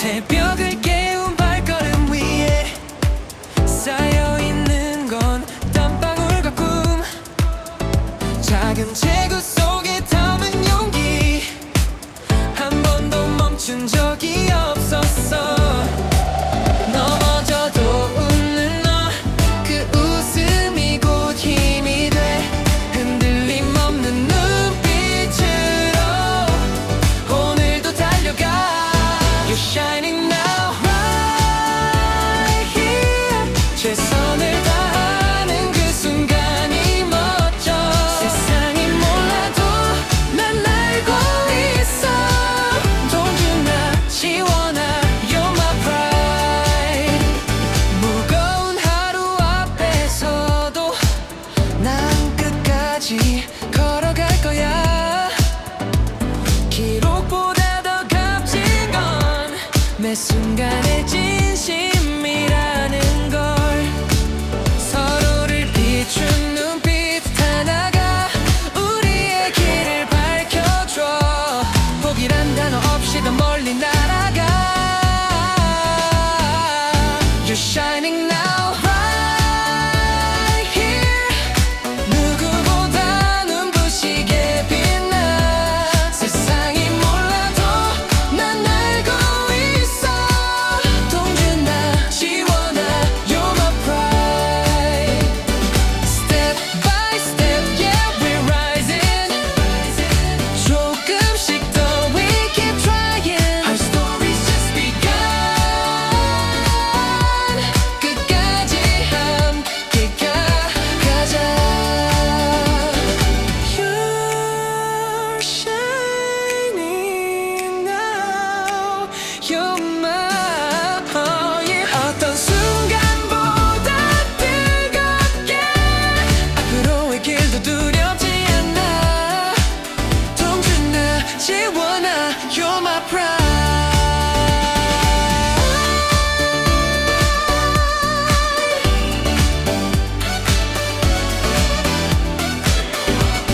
새벽을 shining. 어느 순간에 진심이라는 걸 서로를 비춘 눈빛 하나가 우리의 길을 밝혀줘. 포기란 단어 없이 더 멀리 날아가.